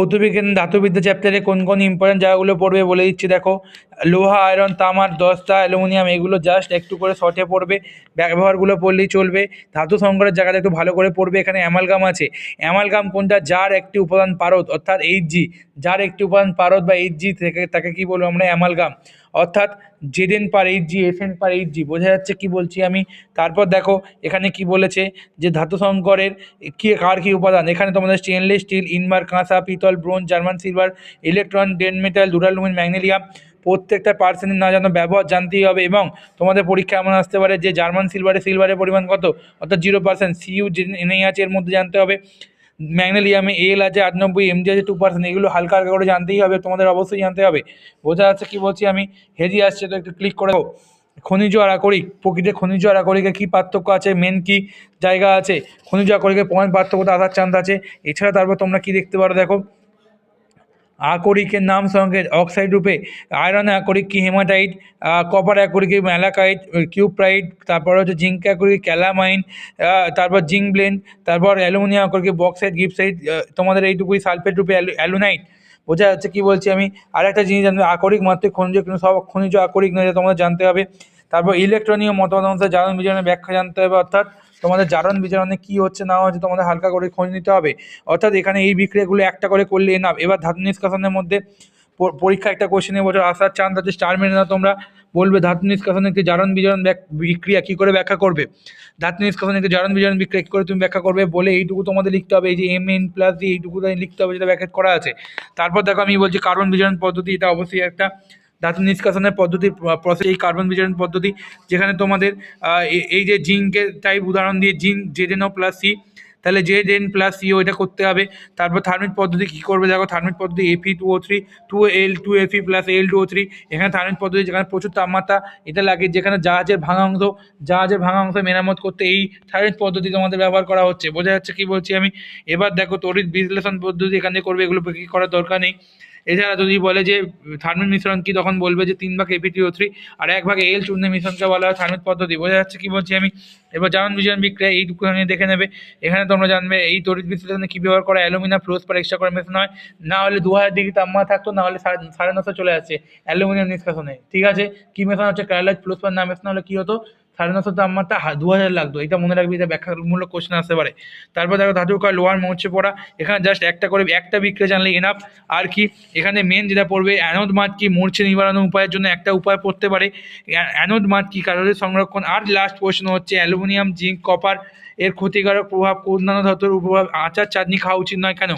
ভৌতবিজ্ঞান ধাতুবিদ্যা চ্যাপ্টারে কোন কোন ইম্পর্টেন্ট জায়গাগুলো পড়বে বলে দিচ্ছি, দেখো। লোহা আয়রন তামার, দস্তা অ্যালুমিনিয়াম এগুলো জাস্ট একটু করে শর্টে পড়বে। ব্যবহারগুলো পড়লেই চলবে। ধাতু সংকরের জায়গাটা একটু ভালো করে পড়বে। এখানে অ্যামালগাম আছে। অ্যামালগাম কোনটা? যার একটি উপাদান পারদ, অর্থাৎ এইচ জি যার একটি উপাদান পারদ বা এইচ জি থেকে, তাকে কী বলব আমরা? অ্যামালগাম অর্থাৎ Z N per H G F N per H G বোঝা যাচ্ছে কি বলছি আমি? তারপর দেখো, এখানে কি বলেছে? যে ধাতু সংকরের কি, কার কী উপাদান? এখানে তোমাদের স্টেনলেস স্টিল ইনবার কাঁসা, পিতল ব্রোঞ্জ জার্মান সিলভার ইলেকট্রন ডেন মেটাল ডুরালুমিন ম্যাগনেলিয়াম প্রত্যেকটা পার্সেন্টের না জানো ব্যবহার জানতেই হবে এবং তোমাদের পরীক্ষা এমন আসতে পারে যে জার্মান সিলভারে সিলভারের পরিমাণ কত? অর্থাৎ জিরো পার্সেন্ট সিইউ নেই আছে এর মধ্যে জানতে হবে। ম্যাগনেলিয়ামে, এল আছে আটানব্বই এমজি আছে টু পার্সেন্ট এগুলো হালকা হালকা করে জানতেই হবে, তোমাদের অবশ্যই জানতে হবে। বোঝা যাচ্ছে কি বলছি আমি? হেজি আসছে, তো একটু ক্লিক করে খনিজ আর আকরিক প্রকৃতির খনিজ আর আকরিকের কী পার্থক্য আছে? মেন কি জায়গা আছে? খনিজ আকরিকের পয়েন্ট পার্থক্যটা আধার চান্দ আছে। এছাড়া তারপর তোমরা কি দেখতে পারো দেখো? আকরিকের নাম সঙ্গে অক্সাইড রূপে, আয়রন আকরিক কি হেমাটাইট কপার আকরিকে ম্যালাকাইট কিউপ্রাইট, তারপর হচ্ছে জিঙ্ক আকরিক, ক্যালামাইন তারপর জিঙ্ক ব্লেন্ড, তারপর অ্যালুমিনিয়াম আকরিকে বক্সাইড গিপসাইড তোমাদের এইটুকুই সালফেট রূপে অ্যালুনাইট। বোঝা যাচ্ছে কি বলছি আমি? আরেকটা জিনিস জানবে আকরিক মাত্র খনিজ কিন্তু সব খনিজ আকরিক নয় তোমাদের জানতে হবে। তারপর ইলেকট্রনীয় মতবাদ অনুসারে জারণ বিজারণের ব্যাখ্যা জানতে হবে, অর্থাৎ তোমাদের জারণ বিজারণে কী হচ্ছে না হচ্ছে তোমাদের হালকা করে খোঁজ নিতে হবে। অর্থাৎ এখানে এই বিক্রিয়াগুলো একটা করে করলে এনাফ এবার ধাতু নিষ্কাশনের মধ্যে পরীক্ষা একটা কোশ্চেন এবছর আসার চান্স আছে স্টার মেরে না তোমরা। বলবে ধাতু নিষ্কাশনে একটি জারণ বিজারণ বিক্রিয়া কী করে ব্যাখ্যা করবে? ধাতু নিষ্কাশনে একটি জারণ বিজারণ বিক্রিয়া কী করে তুমি ব্যাখ্যা করবে? বলে এইটুকু তোমাদের লিখতে হবে, এই যে এম এন প্লাস দিয়ে এইটুকু লিখতে হবে, যেটা ব্যাখ্যা করা আছে। তারপর দেখো আমি বলছি কার্বন বিজারণ পদ্ধতি, এটা অবশ্যই একটা ধাতু নিষ্কাশনের পদ্ধতি প্রসেস এই কার্বন বিচরণ পদ্ধতি, যেখানে তোমাদের এই যে জিঙ্কের টাইপ উদাহরণ দিয়ে zinc, Z N O plus C তাহলে Z N plus C O এটা করতে হবে। তারপর থার্মিট পদ্ধতি কী করবে দেখো থার্মিট পদ্ধতি F E two O three two L two F E plus L two O three এখানে থার্মিট পদ্ধতি, যেখানে প্রচুর তাপমাত্রা এটা লাগে, যেখানে জাহাজের ভাঙা অংশ, জাহাজের ভাঙা অংশ মেরামত করতে এই থার্মিট পদ্ধতি তোমাদের ব্যবহার করা হচ্ছে। বোঝা যাচ্ছে কি বলছি আমি? এবার দেখো, তড়িৎ বিশ্লেষণ পদ্ধতি এখানে করবে, এগুলো কি করার দরকার নেই। এছাড়া যদি বলে যে থার্মিক মিশ্রণ কি তখন বলবে যে, তিন ভাগ এপিটি ও থ্রি আর এক ভাগ এল চূর্ণের মিশ্রণকে বলা হয় থার্মিক পদ্ধতি। বোঝা যাচ্ছে কি বলছি আমি? এবার জারণ বিজারণ বিক্রিয়া নিয়ে দেখে নেবে। এখানে তোমরা জানবে, এই তড়িৎ বিশ্লেষণে কী ব্যবহার করা অ্যালুমিনিয়াম ফ্লোসপার এক্সট্রা করে মেশানো হয়। না হলে দু হাজার ডিগ্রি তাপমাত্রা থাকতো, না হলে সাড়ে- নশো চলে আসছে অ্যালুমিনিয়াম নিষ্কাশনে। ঠিক আছে? কী মেশানো হচ্ছে? ক্যারালাইট ফ্লোসপার না মেশানো হলে কী হতো? সাড়ে নশো তাপমাত্রা দু হাজার লাগতো। এটা মনে রাখবি, এটা ব্যাখ্যামূলক কোশ্চেন আসতে পারে। তারপর দেখো ধাতু কয় লোহার মোর্চে পড়া। এখানে জাস্ট একটা করে, একটা বিক্রিয়া জানলে এনাফ আর কি, এখানে মেন যেটা পড়বে অ্যানোড মাঠ কি মূর্ছে নিবারণ উপায়ের জন্য একটা উপায় পড়তে পারে। অ্যা- অ্যানোড মাঠ কি ক্যালোরি সংরক্ষণ। আর লাস্ট প্রশ্ন হচ্ছে, অ্যালুমিনিয়াম, জিঙ্ক, কপার এর ক্ষতিকারক প্রভাব অন্যান্য ধাতুর প্রভাব? আচার, চাটনি খাওয়া উচিত নয় কেন?